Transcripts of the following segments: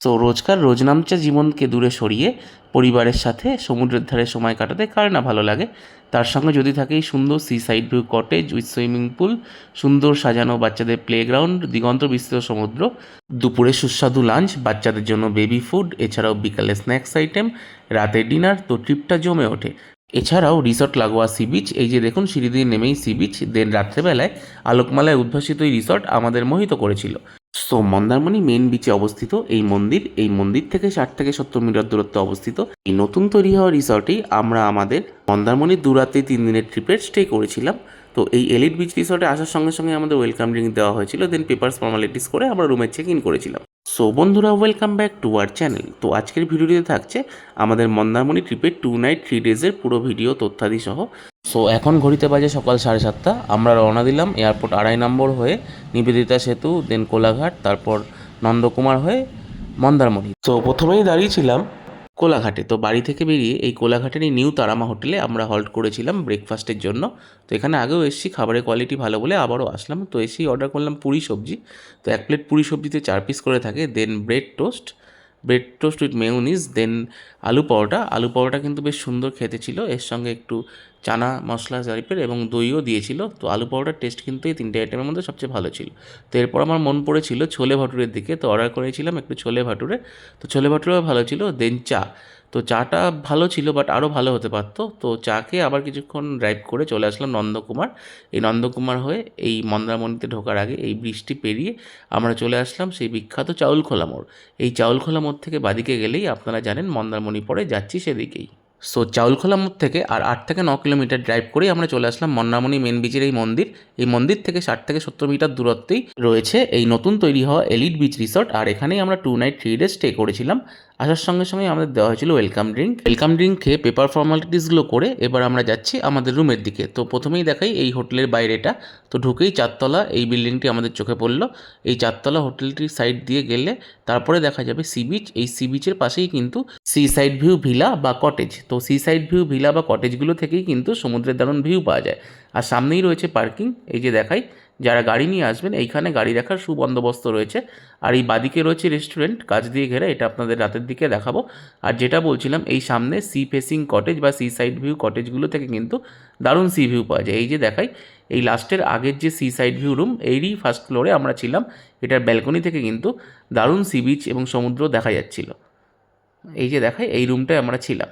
তো রোজকার রোজনামচা জীবনকে দূরে সরিয়ে, পরিবারের সাথে সমুদ্রের ধারে সময় কাটাতে, কার না ভালো লাগে? তার সঙ্গে যদি থাকে সুন্দর sea side view cottage with swimming pool সুন্দর সাজানো বাচ্চাদের প্লেগ্রাউন্ড দিগন্ত বিস্তৃত সমুদ্র, দুপুরে সুস্বাদু লাঞ্চ বাচ্চাদের জন্য বেবি ফুড এছাড়াও বিকালে স্ন্যাক্স আইটেম রাতের ডিনার তো ট্রিপটা জমে ওঠে। এছাড়াও রিসর্ট লাগোয়া সি বিচ এই যে দেখুন সিঁড়ি দিয়ে নেমেই সি বিচ দেন রাত্রেবেলায় আলোকমালায় উদ্ভাসিত এই রিসর্ট আমাদের মোহিত করেছিল। সো মন্দারমণি মেন বিচে অবস্থিত। এই মন্দির এই মন্দির থেকে ষাট থেকে সত্তর মিটার দূরত্বে অবস্থিত। এই নতুন তৈরি হওয়া রিসর্টেই আমরা আমাদের মন্দারমণির দুরাতে তিন দিনের ট্রিপের স্টে করেছিলাম। তো এই এলিট বিচ রিসর্টে আসার সঙ্গে সঙ্গে আমাদের ওয়েলকাম ড্রিঙ্ক দেওয়া হয়েছিল। দেন পেপার্স ফর্মালিটিস করে আমরা রুমে চেক ইন করেছিলাম। সো বন্ধুরা welcome back to our channel তো আজকের ভিডিওটিতে থাকছে আমাদের মন্দারমণি ট্রিপের টু নাইট থ্রি ডেজের পুরো ভিডিও তথ্যাদি সহ। সো এখন ঘড়িতে বাজে সকাল সাড়ে সাতটা। আমরা রওনা দিলাম এয়ারপোর্ট আড়াই নম্বর হয়ে নিবেদিতা সেতু দেন কোলাঘাট, তারপর নন্দকুমার হয়ে মন্দারমণি। তো প্রথমেই দাঁড়িয়েছিলাম কোলাঘাটে। তো বাড়ি থেকে বেরিয়ে এই কোলাঘাটেরই নিউ তারামা হোটেলে আমরা হল্ট করেছিলাম ব্রেকফাস্টের জন্য। তো এখানে আগেও এসেছি, খাবারের কোয়ালিটি ভালো বলে আবারও আসলাম। তো এসেই অর্ডার করলাম পুরি সবজি। তো এক প্লেট পুরি সবজিতে চার পিস করে থাকে then bread toast bread toast with mayonnaise then aloo paratha. আলু পরোটা কিন্তু বেশ সুন্দর খেতে ছিল। এর সঙ্গে একটু চানা মশলা টাইপের এবং দইও দিয়েছিল। তো আলু পরোটার টেস্ট কিন্তু এই তিনটে আইটেমের মধ্যে সবচেয়ে ভালো ছিল। তো এরপর আমার মন পড়েছিল ছোলে ভাটুরের দিকে। তো অর্ডার করেছিলাম একটু ছোলে ভাটুরে। তো ছোলে ভাটুরেও ভালো ছিল। দেন চা। তো চাটা ভালো ছিল বাট আরও ভালো হতে পারতো। তো চাকে আবার কিছুক্ষণ ড্রাইভ করে চলে আসলাম নন্দকুমার। এই নন্দকুমার হয়ে এই মন্দারমণিতে ঢোকার আগে এই বৃষ্টি পেরিয়ে আমরা চলে আসলাম সেই বিখ্যাত চাউলখোলা মোড়। এই চাউলখোলা মোড় থেকে বাদিকে গেলেই আপনারা জানেন মন্দারমণি পরে যাচ্ছি সেদিকেই। সো চাউলখোলা মোড় থেকে আর আট থেকে ন কিলোমিটার ড্রাইভ করেই আমরা চলে আসলাম মন্দারমণি মেন বিচের এই মন্দির। এই মন্দির থেকে ষাট থেকে সত্তর মিটার দূরত্বেই রয়েছে এই নতুন তৈরি হওয়া এলিট বিচ রিসর্ট আর এখানেই আমরা two night three days stay করেছিলাম। আসার সঙ্গে সঙ্গে আমাদের দেওয়া হয়েছিল ওয়েলকাম ড্রিঙ্ক ওয়েলকাম ড্রিঙ্ক খেয়ে পেপার ফর্মালিটিসগুলো করে এবার আমরা যাচ্ছি আমাদের রুমের দিকে। তো প্রথমেই দেখাই এই হোটেলের বাইরেটা। তো ঢুকেই চারতলা, এই বিল্ডিংটি আমাদের চোখে পড়ল। এই চারতলা হোটেলটির সাইড দিয়ে গেলে তারপরে দেখা যাবে সি বিচ এই সি বিচের পাশেই কিন্তু সি সাইড ভিউ ভিলা বা কটেজ তো সি সাইড ভিউ ভিলা বা কটেজগুলো থেকেই কিন্তু সমুদ্রের দারুণ ভিউ পাওয়া যায়। আর সামনেই রয়েছে পার্কিং এই যে দেখাই যারা গাড়ি নিয়ে আসবেন, এইখানে গাড়ি রাখার সুবন্দোবস্ত রয়েছে। আর এই বাদিকে রয়েছে রেস্টুরেন্ট কাজ দিয়ে ঘেরা, এটা আপনাদের রাতের দিকে দেখাবো। আর যেটা বলছিলাম, এই সামনে সি ফেসিং কটেজ বা সি সাইড ভিউ কটেজগুলো থেকে কিন্তু দারুণ সি ভিউ পাওয়া যায়। এই যে দেখাই, এই লাস্টের আগের যে সি সাইড ভিউ রুম এরই ফার্স্ট ফ্লোরে আমরা ছিলাম। এটার ব্যালকনি থেকে কিন্তু দারুণ সি বিচ এবং সমুদ্র দেখা যাচ্ছিল। এই যে দেখাই, এই রুমটায় আমরা ছিলাম।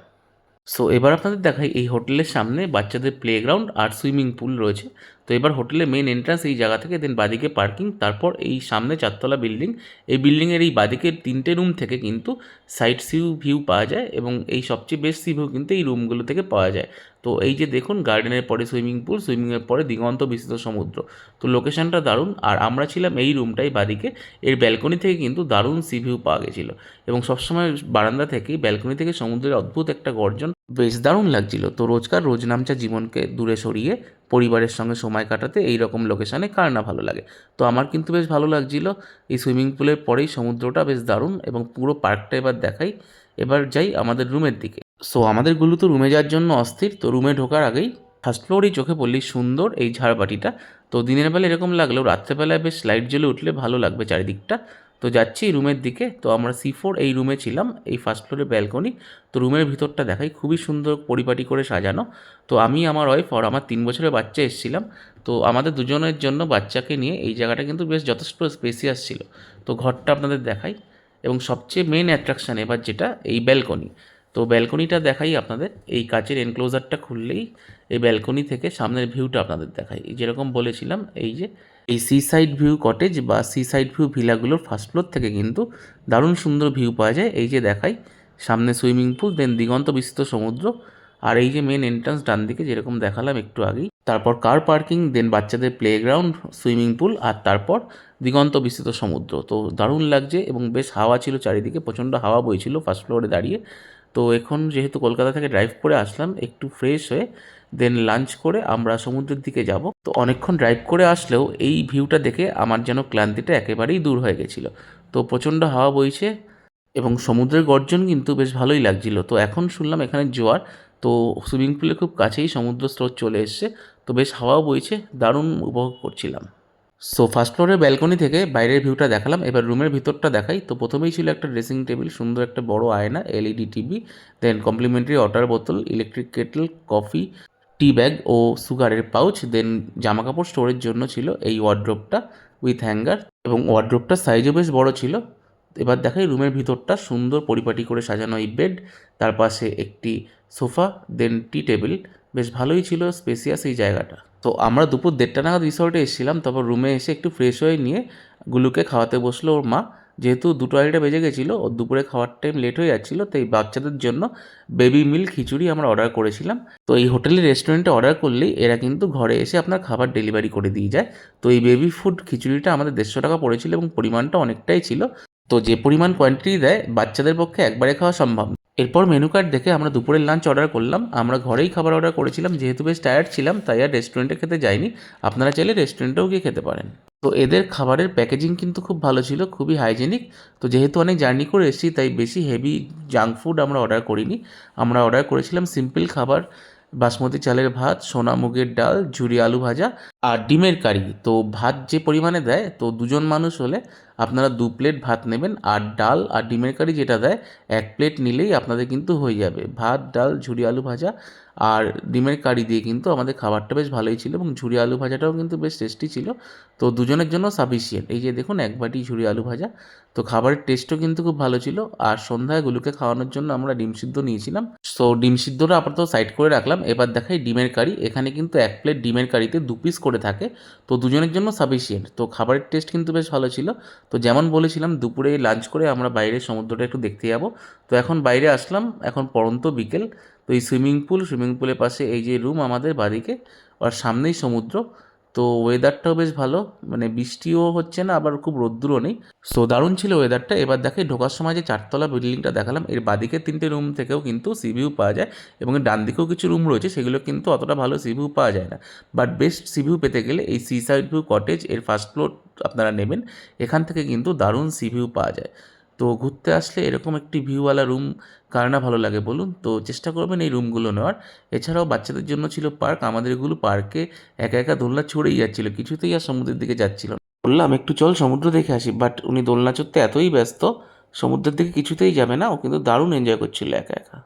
সো এবার আপনাদের দেখাই, এই হোটেলের সামনে বাচ্চাদের প্লেগ্রাউন্ড আর সুইমিং পুল রয়েছে। তো এবার হোটেলের মেন এন্ট্রান্স এই জায়গা থেকে দেন বাদিকে পার্কিং তারপর এই সামনে চারতলা বিল্ডিং এই বিল্ডিংয়ের এই বাদিকে তিনটে রুম থেকে কিন্তু সাইড সিউ ভিউ পাওয়া যায় এবং এই সবচেয়ে বেস্ট সি ভিউ কিন্তু এই রুমগুলো থেকে পাওয়া যায়। তো এই যে দেখুন গার্ডেনের পরে সুইমিং পুল সুইমিংয়ের পরে দিগন্ত বিস্তৃত সমুদ্র। তো লোকেশনটা দারুণ, আর আমরা ছিলাম এই রুমটাই বাদিকে, এর ব্যালকনি থেকে কিন্তু দারুণ সি ভিউ পাওয়া গেছিল। এবং সবসময় বারান্দা থেকে ব্যালকনি থেকে সমুদ্রের অদ্ভুত একটা গর্জন, বেশ দারুণ লাগছিল। তো রোজকার রোজনামচা জীবনকে দূরে সরিয়ে পরিবারের সঙ্গে সময় কাটাতে এই রকম লোকেশানে কার না ভালো লাগে। তো আমার কিন্তু বেশ ভালো লাগছিল। এই সুইমিং পুলের পরেই সমুদ্রটা বেশ দারুণ এবং পুরো পার্কটা এবার দেখাই। এবার যাই আমাদের রুমের দিকে। সো আমাদেরগুলো তো রুমে যাওয়ার জন্য অস্থির। তো রুমে ঢোকার আগেই ফার্স্ট ফ্লোরেই চোখে পড়লি সুন্দর এই ঝাড়বাটিটা। তো দিনের বেলা এরকম লাগলেও রাত্রেবেলায় বেশ লাইট জ্বলে উঠলে ভালো লাগবে চারিদিকটা। তো যাচ্ছি রুমের দিকে। তো আমরা সি ফোর এই রুমে ছিলাম, এই ফার্স্ট ফ্লোরে ব্যালকনি তো রুমের ভিতরটা দেখাই, খুবই সুন্দর পরিপাটি করে সাজানো। তো আমি, আমার ওয়াইফ আর আমার তিন বছরের বাচ্চা এসেছিলাম। তো আমাদের দুজনের জন্য বাচ্চাকে নিয়ে এই জায়গাটা কিন্তু বেশ যথেষ্ট স্পেসিয়াস ছিল। তো ঘরটা আপনাদের দেখাই। এবং সবচেয়ে মেন অ্যাট্রাকশান এবার যেটা, এই ব্যালকনি তো ব্যালকনিটা দেখাই আপনাদের। এই কাচের এনক্লোজারটা খুললেই এই ব্যালকনি থেকে সামনের ভিউটা আপনাদের দেখাই। যেরকম বলেছিলাম, এই যে এই সি সাইড ভিউ কটেজ বা সি সাইড ভিউ ভিলাগুলোর ফার্স্ট ফ্লোর থেকে কিন্তু দারুণ সুন্দর ভিউ পাওয়া যায়। এই যে দেখাই, সামনে সুইমিং পুল দেন দিগন্ত বিস্তৃত সমুদ্র আর এই যে মেন এন্ট্রান্স ডান দিকে যেরকম দেখালাম একটু আগেই। তারপর কার পার্কিং দেন বাচ্চাদের প্লেগ্রাউন্ড সুইমিং পুল আর তারপর দিগন্ত বিস্তৃত সমুদ্র। তো দারুণ লাগছে এবং বেশ হাওয়া ছিল চারিদিকে, প্রচণ্ড হাওয়া বইছিল ফার্স্ট ফ্লোরে দাঁড়িয়ে। তো এখন যেহেতু কলকাতা থেকে ড্রাইভ করে আসলাম, একটু ফ্রেশ হয়ে দেন লাঞ্চ করে আমরা সমুদ্রের দিকে যাব। তো অনেকক্ষণ ড্রাইভ করে আসলেও এই ভিউটা দেখে আমার যেন ক্লান্তিটা একেবারেই দূর হয়ে গেছিল। তো প্রচণ্ড হাওয়া বইছে এবং সমুদ্রের গর্জন কিন্তু বেশ ভালোই লাগছিল। তো এখন শুনলাম এখানে জোয়ার। তো সুইমিং পুলের খুব কাছেই সমুদ্র স্রোত চলে এসছে। তো বেশ হাওয়াও বইছে, দারুণ উপভোগ করছিলাম। সো ফার্স্ট ফ্লোরের ব্যালকনি থেকে বাইরের ভিউটা দেখালাম। এবার রুমের ভিতরটা দেখাই। তো প্রথমেই ছিল একটা ড্রেসিং টেবিল সুন্দর একটা বড় আয়না LED TV then complimentary water বোতল electric kettle coffee tea bag ও সুগারের পাউচ দেন জামা কাপড় স্টোরের জন্য ছিল এই ওয়ার্ড্রোপটা উইথ হ্যাঙ্গার এবং ওয়ার্ড্রোপটার সাইজও বেশ বড় ছিল। এবার দেখাই রুমের ভিতরটা সুন্দর পরিপাটি করে সাজানো এই বেড তার পাশে একটি সোফা দেন টি টেবিল বেশ ভালোই ছিল স্পেসিয়াস এই জায়গাটা। তো আমরা দুপুর দেড়টা নাগাদ রিসর্টে এসেছিলাম, তারপর রুমে এসে একটু ফ্রেশ হয়ে নিয়ে গুলুকে খাওয়াতে বসল ওর মা। যেহেতু দুটো আড়াইটা বেজে গেছিল ওর দুপুরে খাওয়ার টাইম লেট হয়ে যাচ্ছিল, তাই বাচ্চাদের জন্য বেবি মিল খিচুড়ি আমরা অর্ডার করেছিলাম। তো এই হোটেলের রেস্টুরেন্টে অর্ডার করলেই এরা কিন্তু ঘরে এসে আপনার খাবার ডেলিভারি করে দিয়ে যায়। তো এই বেবি ফুড খিচুড়িটা আমাদের দেড়শো টাকা পড়েছিল এবং পরিমাণটা অনেকটাই ছিল। তো যে পরিমাণ কোয়ান্টিটি দেয়, বাচ্চাদের পক্ষে একবারে খাওয়া সম্ভব। এরপর মেনু কার্ড দেখে আমরা দুপুরের লাঞ্চ অর্ডার করলাম। আমরা ঘরেই খাবার অর্ডার করেছিলাম, যেহেতু বেশ টায়ার্ড ছিলাম, তাই আর রেস্টুরেন্টে খেতে যাইনি। আপনারা চাইলে রেস্টুরেন্টেও গিয়ে খেতে পারেন। তো এদের খাবারের প্যাকেজিং কিন্তু খুব ভালো ছিল, খুবই হাইজেনিক তো যেহেতু অনেক জার্নি করে এসেছি, তাই বেশি হেভি জাঙ্ক ফুড আমরা অর্ডার করিনি। আমরা অর্ডার করেছিলাম সিম্পল খাবার, বাসমতি চালের ভাত, সোনা মুগের ডাল, ঝুরি আলু ভাজা আর ডিমের কারি। তো ভাত যে পরিমাণে দেয়, তো দুজন মানুষ হলে আপনারা দু প্লেট ভাত নেবেন আর ডাল আর ডিমের কারি যেটা দেয়, এক প্লেট নিলেই আপনাদের কিন্তু হয়ে যাবে। ভাত, ডাল, ঝুরি আলু ভাজা আর ডিমের কারি দিয়ে কিন্তু আমাদের খাবারটা বেশ ভালোই ছিল এবং ঝুরি আলু ভাজাটাও কিন্তু বেশ টেস্টি ছিল। তো দুজনের জন্য সাফিসিয়েন্ট এই যে দেখুন, এক বাটি ঝুরি আলু ভাজা। তো খাবারের টেস্টও কিন্তু খুব ভালো ছিল। আর সন্ধ্যায় গুলোকে খাওয়ানোর জন্য আমরা ডিম সিদ্ধ নিয়েছিলাম। সো ডিম সিদ্ধটা আপাতত সাইড করে রাখলাম। এবার দেখাই ডিমের কারি। এখানে কিন্তু এক প্লেট ডিমের কারিতে দু পিস করে থাকে। তো দুজনের জন্য সাফিসিয়েন্ট তো খাবারের টেস্ট কিন্তু বেশ ভালো ছিল। তো যেমন বলেছিলাম, দুপুরে লাঞ্চ করে আমরা বাইরে সমুদ্রটা একটু দেখতে যাব। তো এখন বাইরে আসলাম। এখন পরন্ত বিকেল। তো এই সুইমিং পুল, সুইমিং পুলের পাশে এই যে রুম আমাদের বাদিকে আর সামনেই সমুদ্র। তো ওয়েদারটাও বেশ ভালো মানে বৃষ্টিও হচ্ছে না, আবার খুব রোদ্দুরও নেই। সো দারুণ ছিল ওয়েদারটা এবার দেখাই ঢোকার সময় যে চারতলা বিল্ডিংটা দেখালাম, এর বাদিকে তিনটে রুম থেকেও কিন্তু সি ভিউ পাওয়া যায়, এবং ডান দিকেও কিছু রুম রয়েছে, সেগুলো কিন্তু অতটা ভালো সি ভিউ পাওয়া যায় না। বাট বেস্ট সি ভিউ পেতে গেলে এই সি সাইড ভিউ কটেজ এর ফার্স্ট ফ্লোর আপনারা নেবেন। এখান থেকে কিন্তু দারুণ সি ভিউ পাওয়া যায়। তো ঘুরতে আসলে এরকম একটি ভিউওয়ালা রুম কার না ভালো লাগে বলুন? তো চেষ্টা করবেন এই রুমগুলো নেওয়ার। এছাড়াও বাচ্চাদের জন্য ছিল পার্ক আমাদের এগুলো পার্কে একা একা দোলনা ছড়েই যাচ্ছিল, কিছুতেই আর সমুদ্রের দিকে যাচ্ছিল বললাম, একটু চল সমুদ্র দেখে আসি। বাট উনি দোলনা চড়তে এতই ব্যস্ত, সমুদ্রের দিকে কিছুতেই যাবে না, ও কিন্তু দারুণ এনজয় করছিল একা একা।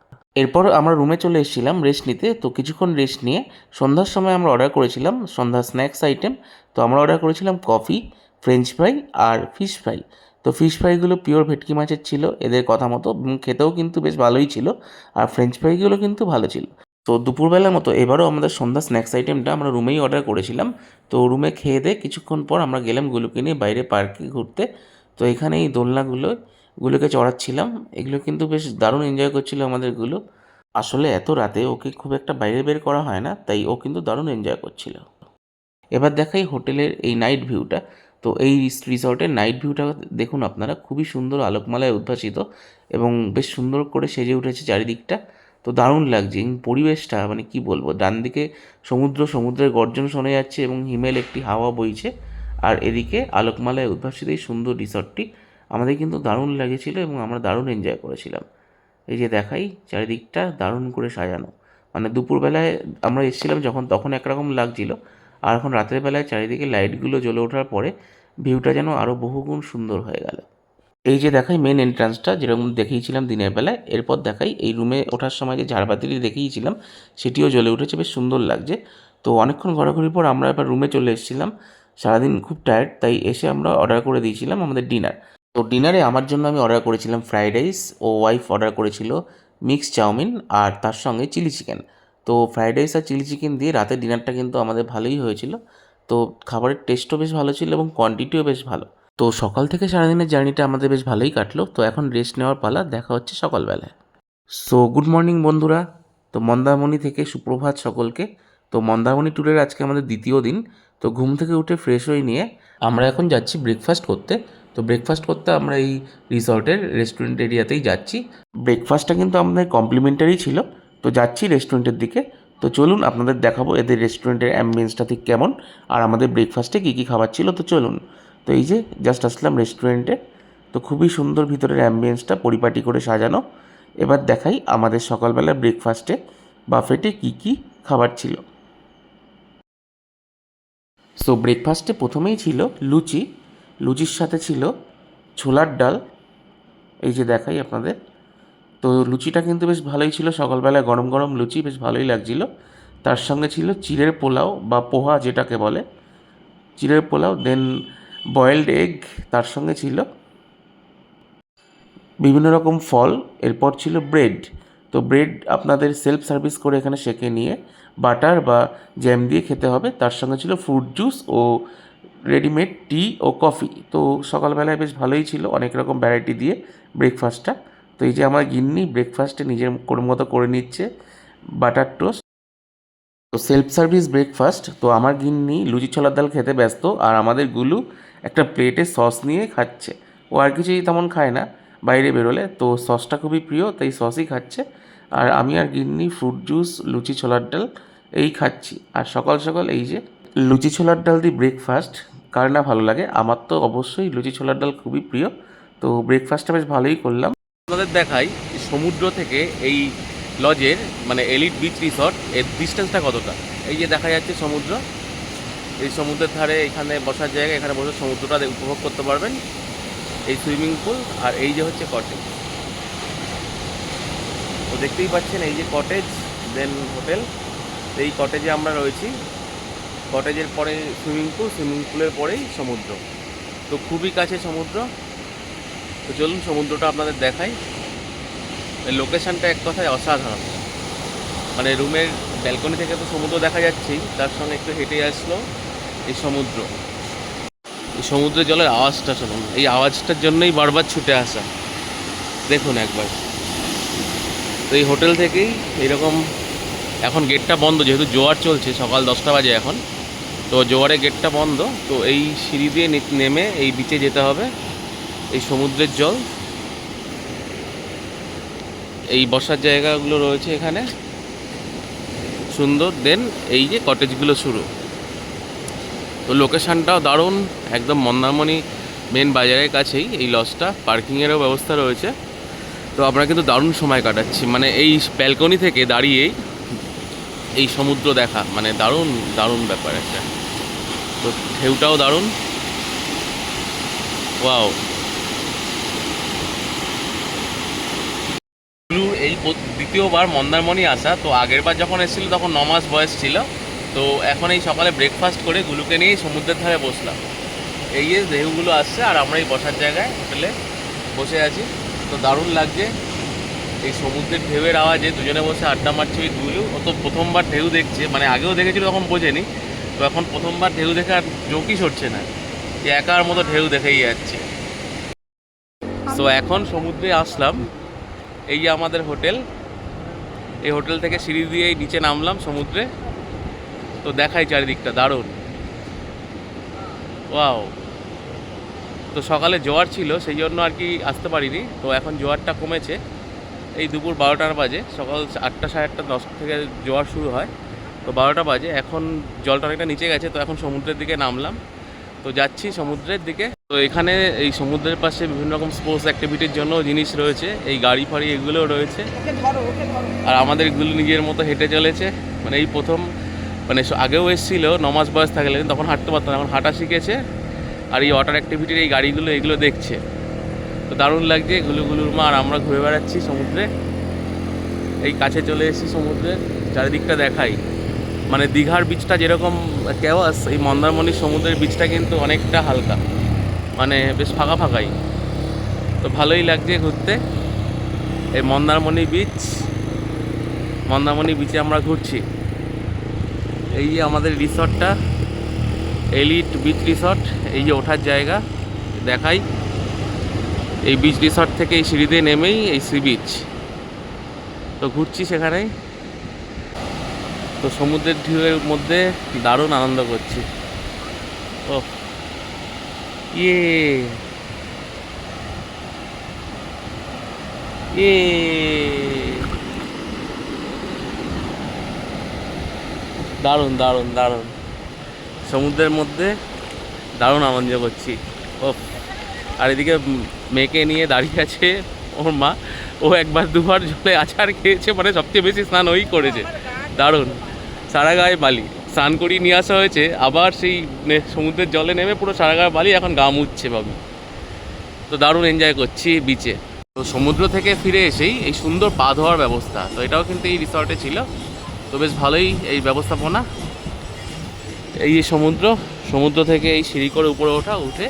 এরপর আমরা রুমে চলে এসেছিলাম রেস্ট নিতে, তো কিছুক্ষণ রেস্ট নিয়ে সন্ধ্যার সময় আমরা অর্ডার করেছিলাম সন্ধ্যার স্ন্যাক্স আইটেম তো আমরা অর্ডার করেছিলাম কফি ফ্রেঞ্চ ফ্রাই আর ফিশ ফ্রাই তো ফিশ ফ্রাইগুলো পিওর ভেটকি মাছের ছিল, এদের কথা মতো খেতেও কিন্তু বেশ ভালোই ছিল, আর ফ্রেঞ্চ ফ্রাইগুলো কিন্তু ভালো ছিল। তো দুপুরবেলার মতো এবারও আমাদের সন্ধ্যা স্ন্যাক্স আইটেমটা আমরা রুমেই অর্ডার করেছিলাম। তো রুমে খেয়ে দিয়ে কিছুক্ষণ পর আমরা গেলাম গুলোকে নিয়ে বাইরে পার্কে ঘুরতে। তো এখানে এই দোলনাগুলো, গুলোকে চড়াচ্ছিলাম। এগুলো কিন্তু বেশ দারুণ এনজয় করছিল আমাদেরগুলো আসলে এত রাতে ওকে খুব একটা বাইরে বের করা হয় না, তাই ও কিন্তু দারুণ এনজয় করছিল। এবার দেখাই হোটেলের এই নাইট ভিউটা তো এই রিসর্টের নাইট ভিউটা দেখুন আপনারা, খুবই সুন্দর আলোকমালায় উদ্ভাসিত এবং বেশ সুন্দর করে সেজে উঠেছে চারিদিকটা। তো দারুণ লাগছে পরিবেশটা মানে কি বলব, ডান দিকে সমুদ্র, সমুদ্রের গর্জন শোনা যাচ্ছে এবং হিমেল একটি হাওয়া বইছে। আর এদিকে আলোকমালায় উদ্ভাসিত এই সুন্দর রিসর্টটি আমাদের কিন্তু দারুণ লেগেছিল এবং আমরা দারুণ এনজয় করেছিলাম। এই যে দেখাই চারিদিকটা দারুণ করে সাজানো। মানে দুপুরবেলায় আমরা এসেছিলাম যখন, তখন একরকম লাগছিল আর এখন রাতের বেলায় চারিদিকে লাইটগুলো জ্বলে ওঠার পরে ভিউটা যেন আরও বহুগুণ সুন্দর হয়ে গেল। এই যে দেখাই মেন এন্ট্রান্সটা যেরকম দেখিয়েছিলাম দিনের বেলায়, এরপর দেখাই এই রুমে ওঠার সময় যে ঝাড়বাতিটি দেখিয়েছিলাম, সেটিও জ্বলে উঠেছে, বেশ সুন্দর লাগছে। তো অনেকক্ষণ ঘোরাঘুরির পর আমরা এবার রুমে চলে এসেছিলাম। সারাদিন খুব টায়ার্ড তাই এসে আমরা অর্ডার করে দিয়েছিলাম আমাদের ডিনার তো ডিনারে আমার জন্য আমি অর্ডার করেছিলাম ফ্রাইড রাইস ও ওয়াইফ অর্ডার করেছিল মিক্স চাউমিন আর তার সঙ্গে চিলি চিকেন তো ফ্রাইড রাইস আর চিলি চিকেন দিয়ে রাতের ডিনারটা কিন্তু আমাদের ভালোই হয়েছিল। তো খাবারের টেস্টও বেশ ভালো ছিল এবং কোয়ান্টিটিও বেশ ভালো। তো সকাল থেকে সারাদিনের জার্নিটা আমাদের বেশ ভালোই কাটলো। তো এখন রেস্ট নেওয়ার পালা, দেখা হচ্ছে সকালবেলায়। সো গুড মর্নিং বন্ধুরা। তো মন্দারমণি থেকে সুপ্রভাত সকলকে। তো মন্দারমণি ট্যুরের আজকে আমাদের দ্বিতীয় দিন। তো ঘুম থেকে উঠে ফ্রেশ হয়ে নিয়ে আমরা এখন যাচ্ছি ব্রেকফাস্ট করতে। তো ব্রেকফাস্ট করতে আমরা এই রিসর্টের রেস্টুরেন্ট এরিয়াতেই যাচ্ছি। ব্রেকফাস্টটা কিন্তু আমাদের কমপ্লিমেন্টারি ছিল। তো যাচ্ছি রেস্টুরেন্টের দিকে। তো চলুন আপনাদের দেখাবো এদের রেস্টুরেন্টের অ্যাম্বিয়েন্সটা ঠিক কেমন আর আমাদের ব্রেকফাস্টে কী কী খাবার ছিল, তো চলুন। তো এই যে জাস্ট আসলাম রেস্টুরেন্টে তো খুবই সুন্দর ভিতরের অ্যাম্বিয়েন্সটা পরিপাটি করে সাজানো। এবার দেখাই আমাদের সকালবেলা ব্রেকফাস্টে বাফেটে কী কী খাবার ছিল। সো ব্রেকফাস্টে প্রথমেই ছিল লুচি। লুচির সাথে ছিল ছোলার ডাল। এই যে দেখাই আপনাদের। তো লুচিটা কিন্তু বেশ ভালোই ছিল। সকালবেলায় গরম গরম লুচি বেশ ভালোই লাগছিল। তার সঙ্গে ছিল চিড়ের পোলাও বা পোহা যেটাকে বলে। চিড়ের পোলাও দেন বয়েলড এগ তার সঙ্গে ছিল। বিভিন্ন রকম ফল, এরপর ছিল ব্রেড তো ব্রেড আপনাদের সেলফ সার্ভিস করে এখানে সেঁকে নিয়ে বাটার বা জ্যাম দিয়ে খেতে হবে। তার সঙ্গে ছিল ফ্রুট জুস ও রেডিমেড টি ও কফি তো সকালবেলায় বেশ ভালোই ছিল, অনেক রকম ভ্যারাইটি দিয়ে ব্রেকফাস্টটা তো এই যে আমার গিন্নি ব্রেকফাস্টে নিজের মতো করে নিচ্ছে বাটার টোস্ট তো সেলফ সার্ভিস ব্রেকফাস্ট তো আমার গিন্নি লুচি ছোলার ডাল খেতে ব্যস্ত, আর আমাদের গুলু একটা প্লেটে সস নিয়ে খাচ্ছে। ও আর কিছুই তেমন খায় না, বাইরে বেরোলে, তো সসটা খুবই প্রিয়, তাই সসই খাচ্ছে। আর আমি আর গিন্নি ফ্রুট জুস লুচি ছোলার ডাল, এই খাচ্ছি। আর সকাল সকাল এই যে লুচি ছোলার ডাল দিয়ে ব্রেকফাস্ট কার না ভালো লাগে? আমার তো অবশ্যই লুচি ছোলার ডাল খুবই প্রিয়, তো ব্রেকফাস্টটা বেশ ভালোই করলাম। আপনাদের দেখাই, সমুদ্র থেকে এই লজের মানে এলিট বিচ রিসর্ট এর ডিস্টেন্সটা কতটা? এই যে দেখা যাচ্ছে সমুদ্র, এই সমুদ্রের ধারে এখানে বসার জায়গা, এখানে বসে সমুদ্রটা উপভোগ করতে পারবেন। এই সুইমিং পুল আর এই যে হচ্ছে কটেজ তো দেখতেই পাচ্ছেন এই যে কটেজ দেন হোটেল এই কটেজে আমরা রয়েছি। কটেজের পরে সুইমিং পুল সুইমিং পুলের পরেই সমুদ্র। তো খুবই কাছে সমুদ্র। তো চলুন সমুদ্রটা আপনাদের দেখাই। লোকেশানটা এক কথায় অসাধারণ। মানে রুমের ব্যালকনি থেকে তো সমুদ্র দেখা যাচ্ছেই, তার সঙ্গে একটু হেঁটে আসলো এই সমুদ্র। এই সমুদ্রের জলের আওয়াজটা শুনুন, এই আওয়াজটার জন্যই বারবার ছুটে আসা। দেখুন একবার। তো এই হোটেল থেকেই এরকম এখন গেটটা বন্ধ, যেহেতু জোয়ার চলছে, সকাল দশটা বাজে এখন। তো জোয়ারে গেটটা বন্ধ, তো এই সিঁড়ি দিয়ে নেমে এই বিচে যেতে হবে। এই সমুদ্রের জল। এই বসার জায়গাগুলো রয়েছে এখানে। সুন্দর। দেন এই যে কটেজগুলো শুরু। তো লোকেশানটাও দারুণ। একদম মন্দারমণি মেন বাজারের কাছেই এই লজটা পার্কিংয়েরও ব্যবস্থা রয়েছে। তো আমরা কিন্তু দারুণ সময় কাটাচ্ছি। মানে এই ব্যালকনি থেকে দাঁড়িয়েই এই সমুদ্র দেখা। মানে দারুণ দারুণ ব্যাপার একটা। তো ঢেউটাও দারুণ। ওয়াও গুলুর এই প্রত- দ্বিতীয়বার মন্দারমণি আসা, তো আগের বার যখন এসেছিল তখন ন মাস বয়স ছিল, তো এখন এই সকালে ব্রেকফাস্ট করে গুলুকে নিয়ে সমুদ্রের ধারে বসলাম। এই যে ঢেউগুলো আসছে, আর আমরা এই বসার জায়গায় হোটেলে বসে আছি। তো দারুণ লাগছে। এই সমুদ্রের ঢেউয়ের আওয়াজে দুজনে বসে আড্ডা মারছে ওই গুলু। ও তো প্রথমবার ঢেউ দেখছে মানে আগেও দেখেছিল, তখন বোঝেনি। তো এখন প্রথমবার ঢেউ দেখে আর জোকই সরছে না। যে একার মতো ঢেউ দেখেই যাচ্ছে। তো এখন সমুদ্রে আসলাম। এই আমাদের হোটেল এই হোটেল থেকে সিঁড়ি দিয়ে এই নিচে নামলাম সমুদ্রে। তো দেখাই চারিদিকটা, দারুণ। ওয়াও। তো সকালে জোয়ার ছিল, সেই জন্য আর কি আসতে পারিনি। তো এখন জোয়ারটা কমেছে। এই দুপুর বারোটার বাজে, সকাল আটটা সাড়ে আটটা, দশ থেকে জোয়ার শুরু হয়। তো বারোটা বাজে, এখন জলটা অনেকটা নিচে গেছে, তো এখন সমুদ্রের দিকে নামলাম। তো যাচ্ছি সমুদ্রের দিকে। তো এখানে এই সমুদ্রের পাশে বিভিন্ন রকম স্পোর্টস অ্যাক্টিভিটির জন্য জিনিস রয়েছে। এই গাড়ি ফাড়ি এগুলোও রয়েছে। আর আমাদের এগুলো নিজের মতো হেঁটে চলেছে। মানে এই প্রথম মানে আগেও এসেছিল নমাস বয়স থাকলে কিন্তু তখন হাঁটতে পারতো না। এখন হাঁটা শিখেছে। আর এই ওয়াটার অ্যাক্টিভিটির এই গাড়িগুলো এগুলো দেখছে। তো দারুণ লাগছে গুলুগুলুর মা আর আমরা ঘুরে বেড়াচ্ছি সমুদ্রে। এই কাছে চলে এসেছি সমুদ্রের চারিদিকটা দেখাই। মানে দীঘার বীচটা যেরকম কেওয়াস এই মন্দারমণির সমুদ্রের বীচটা কিন্তু অনেকটা হালকা। মানে বেশ ফাঁকা ফাঁকাই। তো ভালোই লাগছে ঘুরতে। এই মন্দারমণি বিচ মন্দারমণি বিচে আমরা ঘুরছি। এই যে আমাদের রিসর্টটা এলিট বিচ রিসর্ট এই যে ওঠার জায়গা, দেখাই। এই বিচ রিসর্ট থেকে এই সিঁড়িতে নেমেই এই সি বিচ তো ঘুরছি সেখানেই তো সমুদ্রের ঢেউয়ের মধ্যে দারুণ আনন্দ করছি। ও ইয়ে ইয়ে দারুণ দারুণ দারুণ। সমুদ্রের মধ্যে দারুণ আনন্দ করছি। ও আর এদিকে মেয়েকে নিয়ে দাঁড়িয়ে আছে ওর মা। ও একবার দুবার জলে আছাড় খেয়েছে মানে সবচেয়ে বেশি স্নান ওই করেছে। দারুণ। সারা গায়ে বালি। স্নান করিয়ে নিয়ে আসা হয়েছে। আবার সেই সমুদ্রের জলে নেমে পুরো সারা গায়ে বালি এখন গা মুচ্ছে বাবু তো দারুণ এনজয় করছি বিচে তো সমুদ্র থেকে ফিরে এসেই এই সুন্দর পা ধোয়ার ব্যবস্থা। তো এটাও কিন্তু এই রিসর্টে ছিল। তো বেশ ভালোই এই ব্যবস্থাপনা। এই যে সমুদ্র সমুদ্র থেকে এই সিঁড়ি করে উপরে ওঠা, উঠে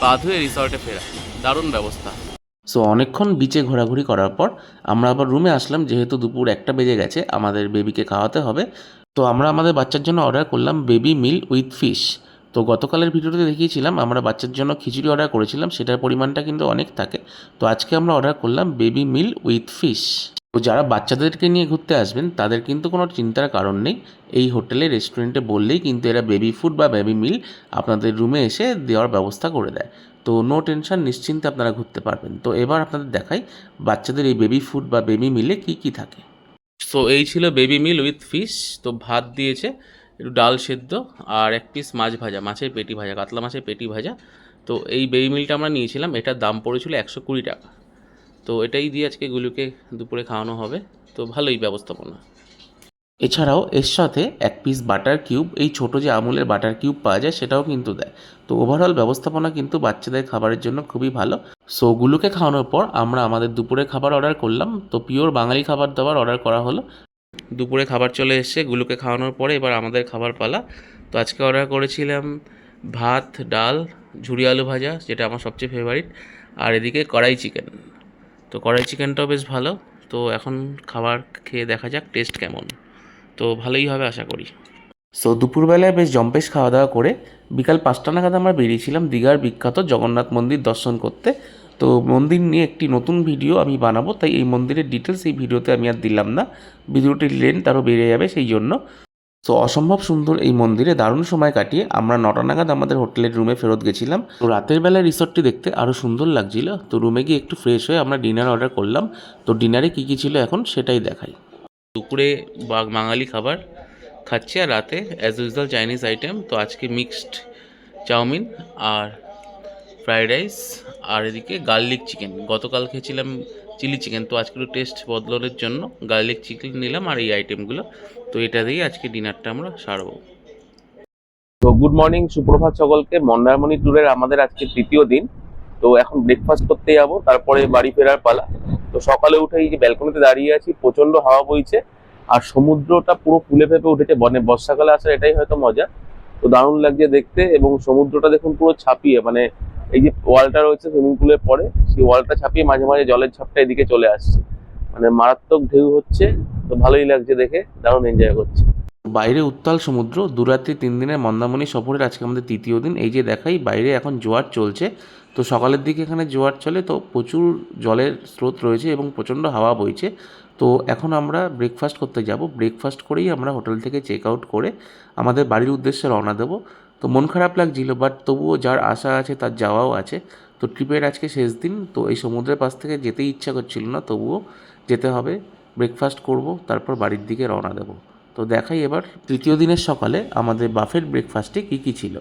পা ধুয়ে রিসর্টে ফেরা। দারুণ ব্যবস্থা। সো অনেকক্ষণ বিচে ঘোরাঘুরি করার পর আমরা আবার রুমে আসলাম, যেহেতু দুপুর একটা বেজে গেছে, আমাদের বেবিকে খাওয়াতে হবে। তো আমরা আমাদের বাচ্চার জন্য অর্ডার করলাম বেবি মিল উইথ ফিশ তো গতকালের ভিডিওতে দেখিয়েছিলাম, আমরা বাচ্চার জন্য খিচুড়ি অর্ডার করেছিলাম, সেটার পরিমাণটা কিন্তু অনেক থাকে। তো আজকে আমরা অর্ডার করলাম বেবি মিল উইথ ফিশ তো যারা বাচ্চাদেরকে নিয়ে ঘুরতে আসবেন, তাদের কিন্তু কোনো চিন্তার কারণ নেই। এই হোটেলে, রেস্টুরেন্টে বললেই কিন্তু এরা বেবি ফুড বা বেবি মিল আপনাদের রুমে এসে দেওয়ার ব্যবস্থা করে দেয়। তো নো টেনশন নিশ্চিন্তে আপনারা ঘুরতে পারবেন। তো এবার আপনাদের দেখাই বাচ্চাদের এই বেবি ফুড বা বেবি মিলে কি কি থাকে। সো এই ছিল বেবি মিল উইথ ফিশ তো ভাত দিয়েছে, একটু ডাল সেদ্ধ আর এক পিস মাছ ভাজা, মাছের পেটি ভাজা, কাতলা মাছের পেটি ভাজা। তো এই বেবি মিলটা আমরা নিয়েছিলাম, এটার দাম পড়েছিল একশো কুড়ি টাকা। তো এটাই দিয়ে আজকে গুলুকে দুপুরে খাওয়ানো হবে। তো ভালোই ব্যবস্থাপনা। এছাড়াও এর সাথে এক পিস বাটার কিউব এই ছোট যে আমুলের বাটার কিউব পাওয়া যায়, সেটাও কিন্তু দেয়। তো ওভারঅল ব্যবস্থাপনা কিন্তু বাচ্চাদের খাবারের জন্য খুবই ভালো। সো গুলোকে খাওয়ানোর পর আমরা আমাদের দুপুরে খাবার অর্ডার করলাম। তো পিওর বাঙালি খাবার দাবার অর্ডার করা হলো। দুপুরে খাবার চলে এসছে, গুলোকে খাওয়ানোর পরে এবার আমাদের খাবার পালা। তো আজকে অর্ডার করেছিলাম ভাত, ডাল ঝুড়ি আলু ভাজা, যেটা আমার সবচেয়ে ফেভারিট আর এদিকে কড়াই চিকেন তো কড়াই চিকেনটাও বেশ ভালো। তো এখন খাবার খেয়ে দেখা যাক টেস্ট কেমন। তো ভালোই হবে আশা করি। সো দুপুরবেলায় বেশ জম্পেশ খাওয়া দাওয়া করে বিকাল পাঁচটা নাগাদ আমরা বেরিয়েছিলাম দীঘার বিখ্যাত জগন্নাথ মন্দির দর্শন করতে। তো, মন্দির নিয়ে একটি নতুন ভিডিও আমি বানাবো, তাই এই মন্দিরের ডিটেলস এই ভিডিওতে আমি আর দিলাম না। ভিডিওটির লেন্থ আরও বেড়ে যাবে সেই জন্য। তো অসম্ভব সুন্দর এই মন্দিরে দারুণ সময় কাটিয়ে আমরা নটা নাগাদ আমাদের হোটেলের রুমে ফেরত গেছিলাম। তো, রাতের বেলায় রিসর্টটি দেখতে আরও সুন্দর লাগছিল। তো রুমে গিয়ে একটু ফ্রেশ হয়ে আমরা ডিনার অর্ডার করলাম। তো ডিনারে কী কী ছিল এখন সেটাই দেখাই। দুপুরে বাঘ বাঙালি খাবার খাচ্ছি আর রাতে অ্যাজ ইউজুয়াল চাইনিজ আইটেম তো আজকে মিক্সড চাউমিন আর ফ্রাইড রাইস আর এদিকে গার্লিক চিকেন গতকাল খেয়েছিলাম চিলি চিকেন তো আজকে একটু টেস্ট বদলানোর জন্য গার্লিক চিকেন নিলাম আর এই আইটেমগুলো তো এটা দিয়েই আজকে ডিনারটা আমরা সারবো। তো গুড মর্নিং সুপ্রভাত সকলকে। মন্দারমণি ট্যুরের আমাদের আজকে তৃতীয় দিন। তো এখন ব্রেকফাস্ট করতে যাব, তারপরে বাড়ি ফেরার পালা। তো সকালে উঠে এই যে ব্যালকনিতে দাঁড়িয়ে আছি প্রচণ্ড হাওয়া বইছে। আর সমুদ্রটা পুরো ফুলে ফেপে উঠেছে, বনে বর্ষাকালে আসার এটাই হয়তো মজা। তো দারুণ লাগছে দেখতে এবং সমুদ্রটা দেখুন পুরো ছাপিয়ে মানে এই যে ওয়ালটা রয়েছে সুইমিং পুলের পরে সেই ওয়ালটা ছাপিয়ে মাঝে মাঝে জলের ঝাপটা এদিকে চলে আসছে। মানে মারাত্মক ঢেউ হচ্ছে, তো ভালোই লাগছে দেখে, দারুণ এনজয় করছি। বাইরে উত্তাল সমুদ্র, দুরাত্রি তিন দিনের মন্দামণি সফরের আজকে আমাদের তৃতীয় দিন। এই যে দেখাই, বাইরে এখন জোয়ার চলছে, তো সকালের দিকে এখানে জোয়ার চলে, তো প্রচুর জলের স্রোত রয়েছে এবং প্রচণ্ড হাওয়া বইছে। তো এখন আমরা ব্রেকফাস্ট করতে যাব। ব্রেকফাস্ট করেই আমরা হোটেল থেকে চেক আউট করে আমাদের বাড়ির উদ্দেশ্যে রওনা দেবো। তো মন খারাপ লাগছিল বাট তবুও যার আশা আছে তার যাওয়াও আছে। তো ট্রিপের আজকে শেষ দিন, তো এই সমুদ্রের পাশ থেকে যেতেই ইচ্ছা করছিল না, তবুও যেতে হবে। ব্রেকফাস্ট করব, তারপর বাড়ির দিকে রওনা দেবো। তো দেখাই এবার তৃতীয় দিনের সকালে আমাদের বাফের ব্রেকফাস্টে কী কী ছিল।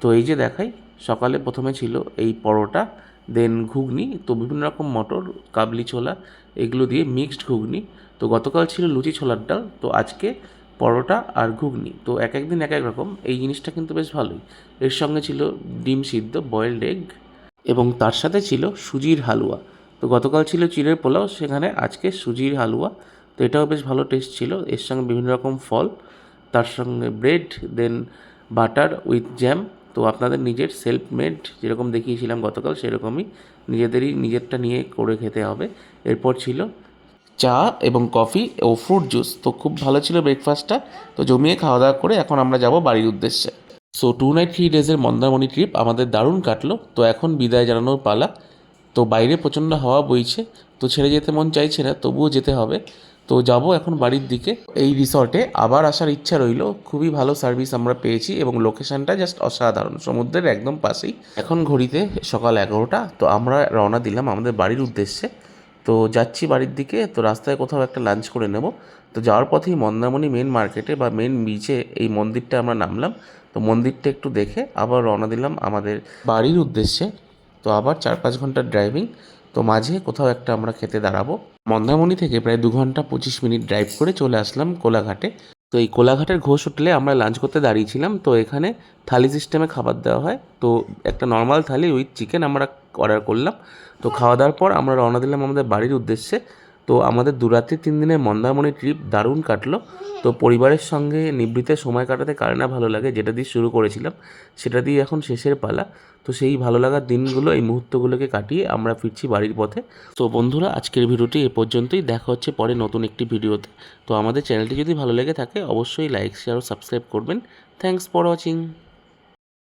তো এই যে দেখাই, সকালে প্রথমে ছিল এই পরোটা দেন ঘুগনি, তো বিভিন্ন রকম মটর, কাবলি ছোলা, এগুলো দিয়ে মিক্সড ঘুগনি। তো গতকাল ছিল লুচি ছোলার ডাল, তো আজকে পরোটা আর ঘুগনি। তো এক এক দিন এক এক রকম, এই জিনিসটা কিন্তু বেশ ভালোই। এর সঙ্গে ছিল ডিম সিদ্ধ বয়েলড এগ এবং তার সাথে ছিল সুজির হালুয়া। তো গতকাল ছিল চিড়ের পোলাও, সেখানে আজকে সুজির হালুয়া। তো এটাও বেশ ভালো টেস্ট ছিল। এর সঙ্গে বিভিন্ন রকম ফল, তার সঙ্গে bread then butter with jam তো আপনাদের নিজের সেলফ মেড যেরকম দেখিয়েছিলাম গতকাল, সেরকমই নিজেদেরই নিজেরটা নিয়ে করে খেতে হবে। এরপর ছিল চা এবং কফি ও ফ্রুট জুস তো খুব ভালো ছিল ব্রেকফাস্টটা তো জমিয়ে খাওয়া দাওয়া করে এখন আমরা যাব বাড়ির উদ্দেশ্যে। সো টু নাইট থ্রি ডেজের মন্দারমণি ট্রিপ আমাদের দারুণ কাটলো। তো এখন বিদায় জানানোর পালা। তো বাইরে প্রচণ্ড হাওয়া বইছে। তো ছেড়ে যেতে মন চাইছে না, তবুও যেতে হবে। তো যাব এখন বাড়ির দিকে। এই রিসর্টে আবার আসার ইচ্ছা রইল। খুবই ভালো সার্ভিস আমরা পেয়েছি এবং লোকেশনটা জাস্ট অসাধারণ। সমুদ্রের একদম পাশেই। এখন ঘড়িতে সকাল এগারোটা, তো আমরা রওনা দিলাম আমাদের বাড়ির উদ্দেশ্যে। তো যাচ্ছি বাড়ির দিকে, তো রাস্তায় কোথাও একটা লাঞ্চ করে নেব। তো যাওয়ার পথেই মন্দারমণি মেন মার্কেটে বা মেন বিচে এই মন্দিরটা আমরা নামলাম। তো মন্দিরটা একটু দেখে আবার রওনা দিলাম আমাদের বাড়ির উদ্দেশ্যে। তো আবার চার পাঁচ ঘণ্টার ড্রাইভিং তো মাঝে কোথাও একটা আমরা খেতে দাঁড়াবো। মন্দারমণি থেকে প্রায় দু ঘণ্টা পঁচিশ মিনিট ড্রাইভ করে চলে আসলাম কোলাঘাটে। তো এই কোলাঘাটের ঘোষ হোটেলে আমরা লাঞ্চ করতে দাঁড়িয়েছিলাম। তো এখানে থালি সিস্টেমে খাবার দেওয়া হয়। তো একটা নর্মাল থালি উইথ চিকেন আমরা অর্ডার করলাম। তো খাওয়া দাওয়ার পর আমরা রওনা দিলাম আমাদের বাড়ির উদ্দেশ্যে। তো আমাদের দু রাত্রি তিন দিনের মন্দারমণি ট্রিপ দারুণ কাটলো। তো পরিবারের সঙ্গে নিবৃত্তে সময় কাটাতে কার না ভালো লাগে, যেটা দিয়ে শুরু করেছিলাম, সেটা দিয়ে এখন শেষের পালা। তো সেই ভালো লাগার দিনগুলো, এই মুহূর্তগুলোকে কাটিয়ে আমরা ফিরছি বাড়ির পথে। তো বন্ধুরা, আজকের ভিডিওটি এ পর্যন্তই। দেখা হচ্ছে পরে নতুন একটি ভিডিওতে। তো আমাদের চ্যানেলটি যদি ভালো লেগে থাকে, অবশ্যই লাইক শেয়ার ও সাবস্ক্রাইব করবেন। Thanks for watching